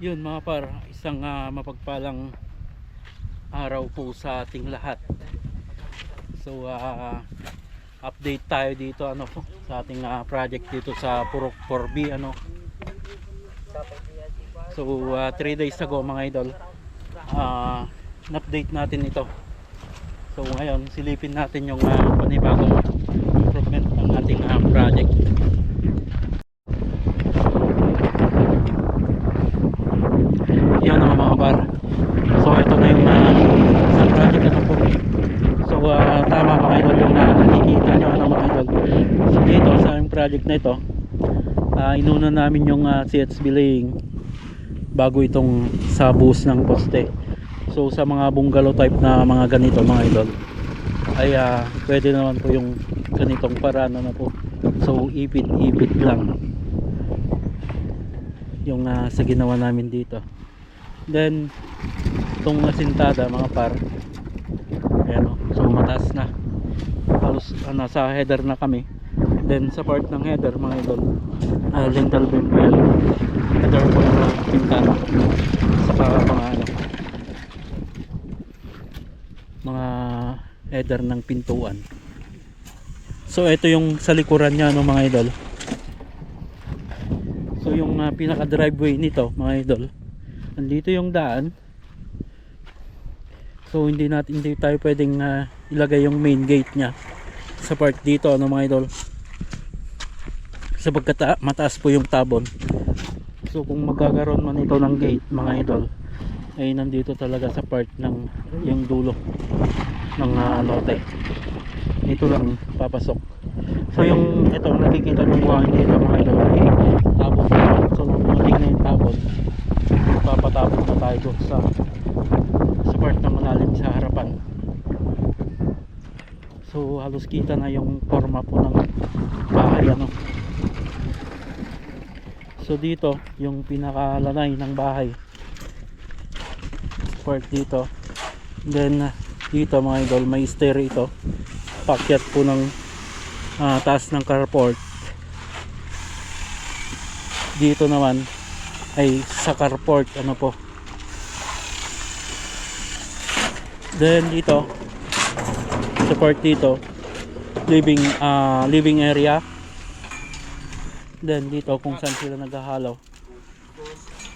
Yun mga par, isang ah, mapagpalang araw po sa ating lahat. So ah, update tayo dito ano sa ating ah, project dito sa Purok 4B ano. So 3 days ago mga idol, ah update natin ito. So ngayon silipin natin yung ah, panibagong improvement ng ating ah, project. Yan ang mga par. So ito na yung uh, sa project ano po. So ah, tama mga idol yung uh, nakikita nyo ano mga idol. So dito project na ito, ah, inuna namin yung uh, CHB laying bago itong sa bus ng poste. So sa mga bungalow type na mga ganito mga idol ay ah, pwede naman po yung ganitong paraan ano po. So ipit-ipit lang yung ah, sa ginawa namin dito then itong asintada mga par ayan o so mataas na halos ah, nasa header na kami then sa part ng header mga idol uh, lintel beam yan header po mga pintana. Saka mga ano mga header ng pintuan. So ito yung sa likuran nya no mga idol? So yung uh, pinaka driveway nito mga idol Andito yung daan. So hindi natin hindi tayo pwedeng uh, ilagay yung main gate niya Sa part dito ano mga idol Sapagkat ah, mataas po yung tabon. So kung magkakaroon man ito ng gate mga idol Ay nandito talaga sa part ng yung dulo ng uh, lote Dito lang papasok. So yung ito nakikita nyo buhangin dito mga idol ay tabon. So dumating na yung tabon papatapon na tayo sa sa part na malalim sa harapan. So halos kita na yung forma po ng bahay ano So dito yung pinakalanay ng bahay. Part dito. Then dito mga idol may stair ito. Pakyat po ng ah, taas ng carport. Dito naman ay sa carport ano po. Then dito sa part dito living ah, living area then dito kung saan sila naghahalo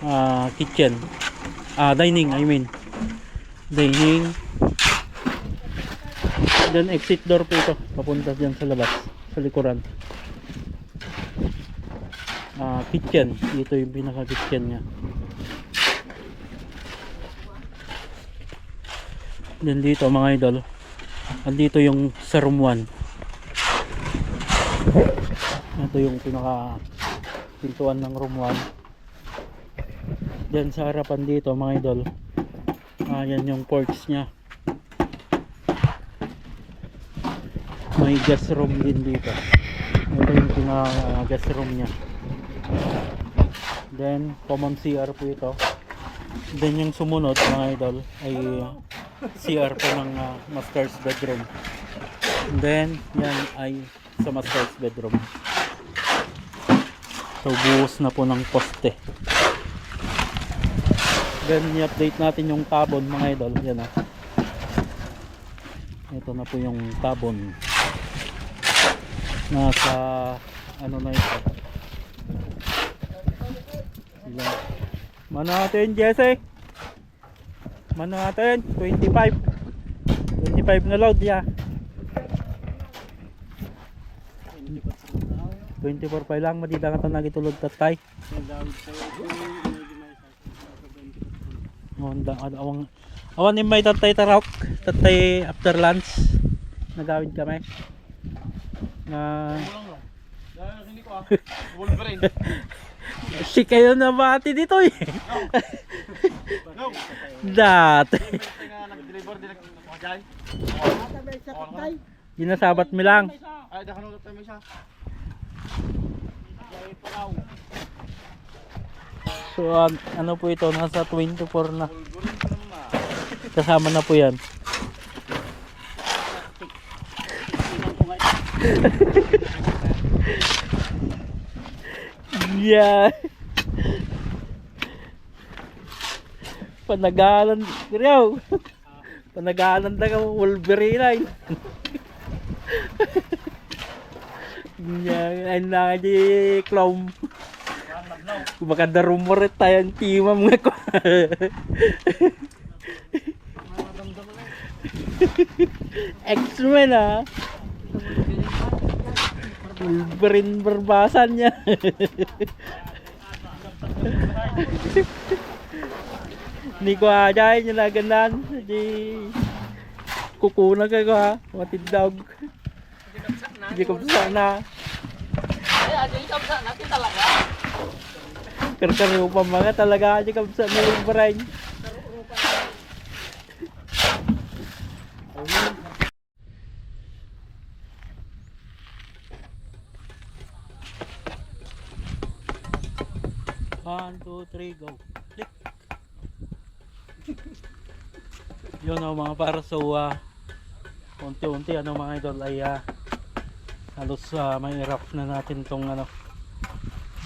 ah, kitchen. Ah, dining I mean. Dining. Then exit door po ito. Papunta dyan sa labas sa likuran. Ah, kitchen. Dito yung pinaka kitchen nya then dito mga idol. Andito yung sa room 1 ito yung pinaka pintuan ng room 1 then sa harapan dito mga idol. Ayan yung porch nya may guest room din dito. Ito yung pinaka guest room nya then common CR po ito. Then yung sumunod mga idol ay CR po ng uh, master's bedroom. Then yan ay sa master's bedroom so buhos na po ng poste. Then i-update natin yung tabon mga idol. Yan ah. Ito na po yung tabon. Nasa ano na ito? Ilan? Mano natin Jesse. Mano natin 25 25 na load ya 24 pa lang madida ka tanag itulog tatay Honda awang awan ni may tatay tarok tatay after lunch. Nagawid kami. Na si kayo na bati dito eh? Dati ginasabat mi lang. Ay, dakan ulit tayo siya. So an- ano po ito? Nasa 24 na. Kasama na po yan. Yeah. Panagalan. Panagalan na ka Wolverine ay. Yan, ay na di clown. Baka darumorit tayong timam nga ko. X-Men ah. Wolverine barbasan niya. Ni ko ajay niya na ganan. Di kukunan ka ko ha. Matid dog. Ko sana. Ay, adi ka sa natin talaga. Karkariw pa mga talaga di ka sa Wolverine. One, two, three, go. Click. Yun o mga para so uh, unti-unti ano mga idol ay ah, halos uh, may rough na natin tong ano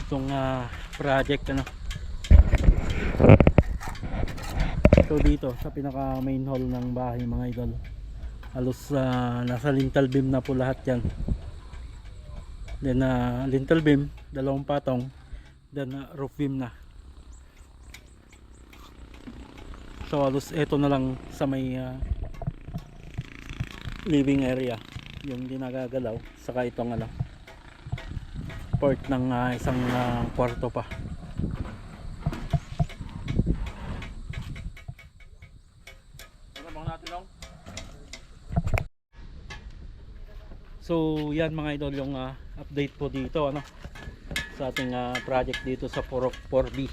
itong ah, project ano. So dito sa pinaka main hall ng bahay mga idol. Halos ah, nasa lintel beam na po lahat yan. Then ah, lintel beam dalawang patong then ah, roof beam na. So halos eto na lang sa may ah, living area yung di nagagalaw saka itong ano port ng ah, isang ah, kwarto pa? So yan mga idol yung ah, update po dito ano sa ating ah, project dito sa Purok 4B.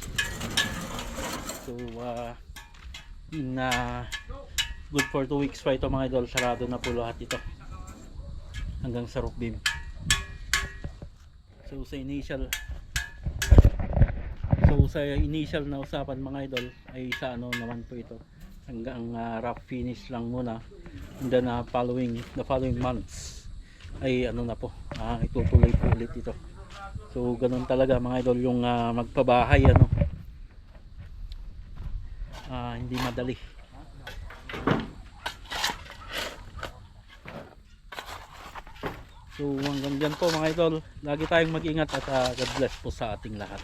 So ah, in ah, good for 2 weeks pa ito mga idol sarado na po lahat ito hanggang sa roof beam. So sa initial So sa initial na usapan mga idol ay sa ano naman po ito. Hanggang ah, rough finish lang muna. And then ah, following the following months ay ano na po ah, itutuloy po ulit ito. So ganun talaga mga idol yung ah, magpabahay ano. Ah, hindi madali so hanggang dyan po mga idol. Lagi tayong mag ingat at ah, God bless po sa ating lahat